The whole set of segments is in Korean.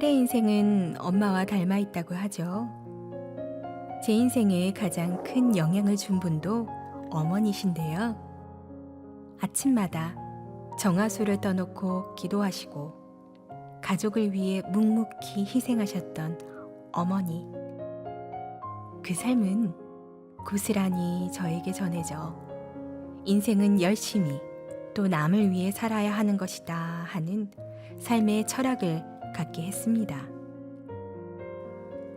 딸의 인생은 엄마와 닮아 있다고 하죠. 제 인생에 가장 큰 영향을 준 분도 어머니신데요. 아침마다 정화수를 떠놓고 기도하시고 가족을 위해 묵묵히 희생하셨던 어머니. 그 삶은 고스란히 저에게 전해져 인생은 열심히 또 남을 위해 살아야 하는 것이다 하는 삶의 철학을 갖게 했습니다.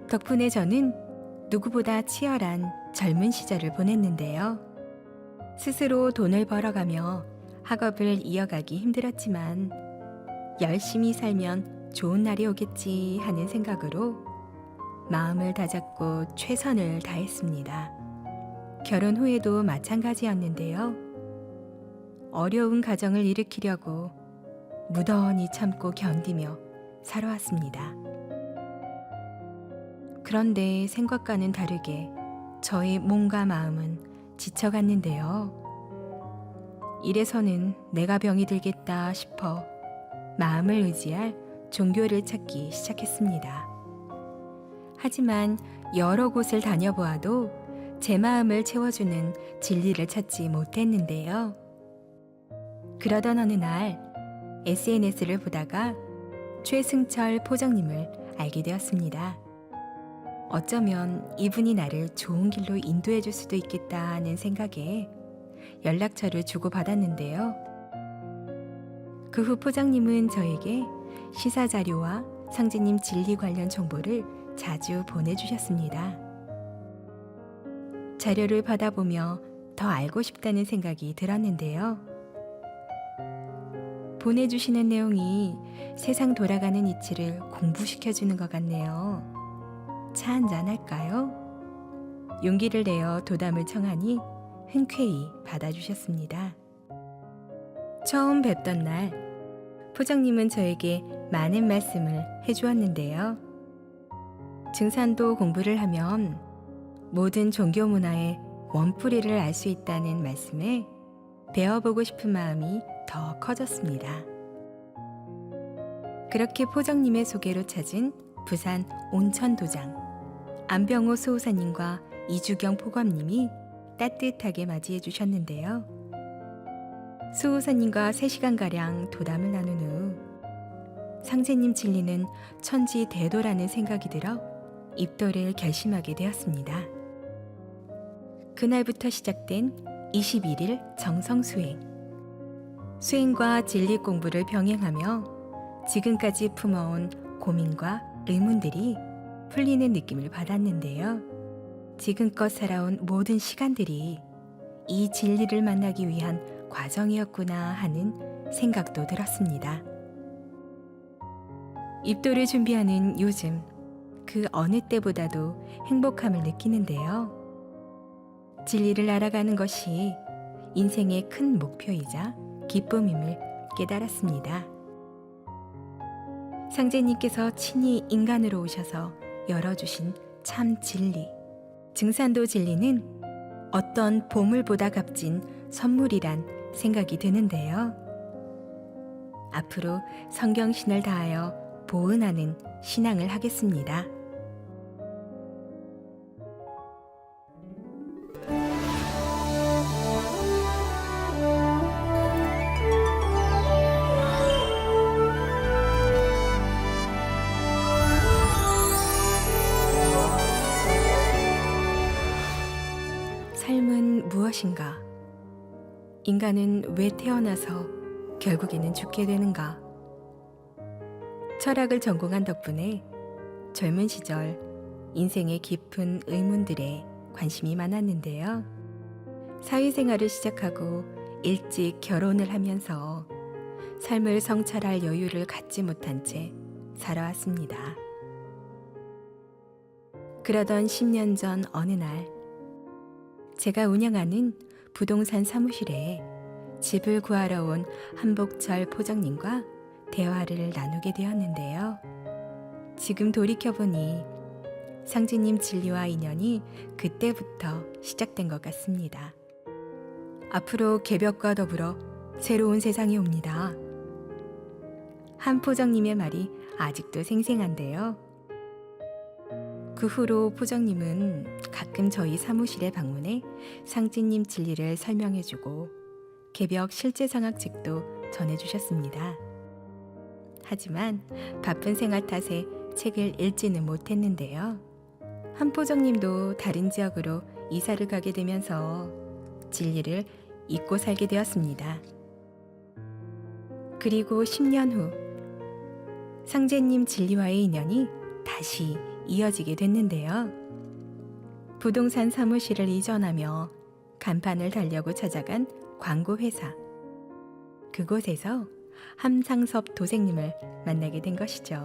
덕분에 저는 누구보다 치열한 젊은 시절을 보냈는데요. 스스로 돈을 벌어가며 학업을 이어가기 힘들었지만 열심히 살면 좋은 날이 오겠지 하는 생각으로 마음을 다잡고 최선을 다했습니다. 결혼 후에도 마찬가지였는데요. 어려운 가정을 일으키려고 무던히 참고 견디며 살아왔습니다. 그런데 생각과는 다르게 저의 몸과 마음은 지쳐갔는데요. 이래서는 내가 병이 들겠다 싶어 마음을 의지할 종교를 찾기 시작했습니다. 하지만 여러 곳을 다녀보아도 제 마음을 채워주는 진리를 찾지 못했는데요. 그러던 어느 날 SNS를 보다가 최승철 포정님을 알게 되었습니다. 어쩌면 이분이 나를 좋은 길로 인도해 줄 수도 있겠다 하는 생각에 연락처를 주고받았는데요. 그 후 포장님은 저에게 시사 자료와 상제님 진리 관련 정보를 자주 보내주셨습니다. 자료를 받아보며 더 알고 싶다는 생각이 들었는데요. 보내주시는 내용이 세상 돌아가는 이치를 공부시켜주는 것 같네요. 차 한잔 할까요? 용기를 내어 도담을 청하니 흔쾌히 받아주셨습니다. 처음 뵙던 날, 포장님은 저에게 많은 말씀을 해주었는데요. 증산도 공부를 하면 모든 종교 문화의 원뿌리를 알 수 있다는 말씀에 배워보고 싶은 마음이 더 커졌습니다. 그렇게 포정님의 소개로 찾은 부산 온천도장 안병호 수호사님과 이주경 포감님이 따뜻하게 맞이해 주셨는데요. 수호사님과 3시간가량 도담을 나눈 후 상제님 진리는 천지 대도라는 생각이 들어 입도를 결심하게 되었습니다. 그날부터 시작된 21일 정성 수행. 수행과 진리 공부를 병행하며 지금까지 품어온 고민과 의문들이 풀리는 느낌을 받았는데요. 지금껏 살아온 모든 시간들이 이 진리를 만나기 위한 과정이었구나 하는 생각도 들었습니다. 입도를 준비하는 요즘 그 어느 때보다도 행복함을 느끼는데요. 진리를 알아가는 것이 인생의 큰 목표이자 기쁨임을 깨달았습니다. 상제님께서 친히 인간으로 오셔서 열어주신 참 진리. 증산도 진리는 어떤 보물보다 값진 선물이란 생각이 드는데요. 앞으로 성경신을 다하여 보은하는 신앙을 하겠습니다. 삶은 무엇인가? 인간은 왜 태어나서 결국에는 죽게 되는가? 철학을 전공한 덕분에 젊은 시절 인생의 깊은 의문들에 관심이 많았는데요. 사회생활을 시작하고 일찍 결혼을 하면서 삶을 성찰할 여유를 갖지 못한 채 살아왔습니다. 그러던 10년 전 어느 날, 제가 운영하는 부동산 사무실에 집을 구하러 온 한복철 포장님과 대화를 나누게 되었는데요. 지금 돌이켜보니 상진님 진리와 인연이 그때부터 시작된 것 같습니다. 앞으로 개벽과 더불어 새로운 세상이 옵니다. 한포정님의 말이 아직도 생생한데요. 그 후로 포정님은 가끔 저희 사무실에 방문해 상진님 진리를 설명해주고 개벽 실제 상학책도 전해주셨습니다. 하지만 바쁜 생활 탓에 책을 읽지는 못했는데요. 한포정님도 다른 지역으로 이사를 가게 되면서 진리를 잊고 살게 되었습니다. 그리고 10년 후 상제님 진리와의 인연이 다시 이어지게 됐는데요. 부동산 사무실을 이전하며 간판을 달려고 찾아간 광고 회사. 그곳에서 함상섭 도생님을 만나게 된 것이죠.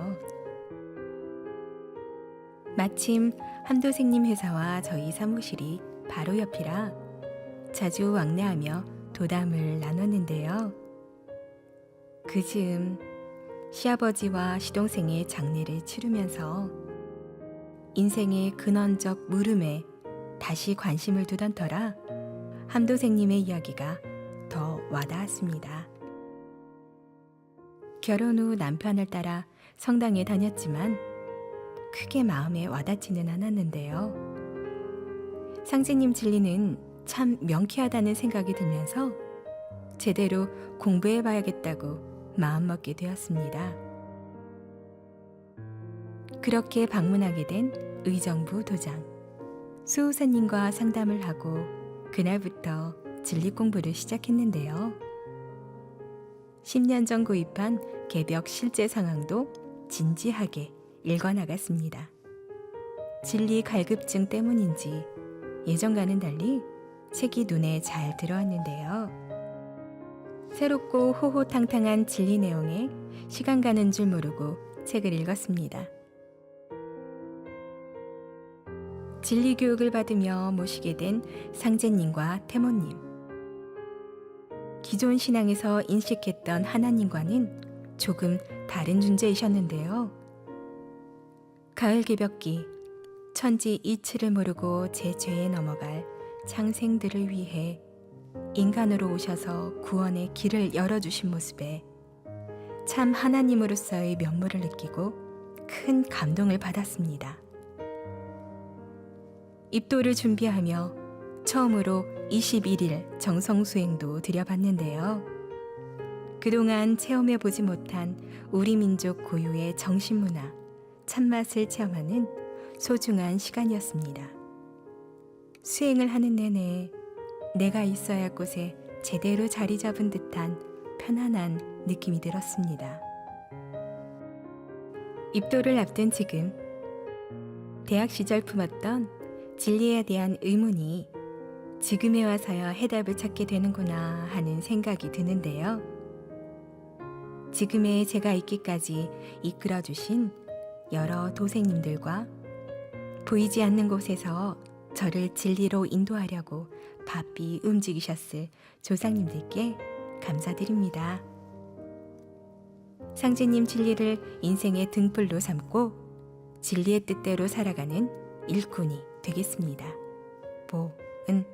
마침 함도생님 회사와 저희 사무실이 바로 옆이라 자주 왕래하며 도담을 나눴는데요. 그 즈음 시아버지와 시동생의 장례를 치르면서 인생의 근원적 물음에 다시 관심을 두던 터라 함도생님의 이야기가 더 와닿았습니다. 결혼 후 남편을 따라 성당에 다녔지만 크게 마음에 와닿지는 않았는데요. 상제님 진리는 참 명쾌하다는 생각이 들면서 제대로 공부해 봐야겠다고 마음먹게 되었습니다. 그렇게 방문하게 된 의정부 도장. 수호사님과 상담을 하고 그날부터 진리 공부를 시작했는데요. 10년 전 구입한 개벽 실제 상황도 진지하게 읽어 나갔습니다. 진리 갈급증 때문인지 예전과는 달리 책이 눈에 잘 들어왔는데요. 새롭고 호호탕탕한 진리 내용에 시간 가는 줄 모르고 책을 읽었습니다. 진리 교육을 받으며 모시게 된 상제님과 태모님. 기존 신앙에서 인식했던 하나님과는 조금 다른 존재이셨는데요. 가을 개벽기, 천지 이치를 모르고 제 죄에 넘어갈 창생들을 위해 인간으로 오셔서 구원의 길을 열어주신 모습에 참 하나님으로서의 면모를 느끼고 큰 감동을 받았습니다. 입도를 준비하며 처음으로 21일 정성수행도 드려봤는데요. 그동안 체험해보지 못한 우리 민족 고유의 정신문화, 참맛을 체험하는 소중한 시간이었습니다. 수행을 하는 내내 내가 있어야 할 곳에 제대로 자리 잡은 듯한 편안한 느낌이 들었습니다. 입도를 앞둔 지금 대학 시절 품었던 진리에 대한 의문이 지금에 와서야 해답을 찾게 되는구나 하는 생각이 드는데요. 지금의 제가 있기까지 이끌어 주신 여러 도생님들과 보이지 않는 곳에서 저를 진리로 인도하려고 바삐 움직이셨을 조상님들께 감사드립니다. 상제님 진리를 인생의 등불로 삼고 진리의 뜻대로 살아가는 일꾼이 되겠습니다. 보은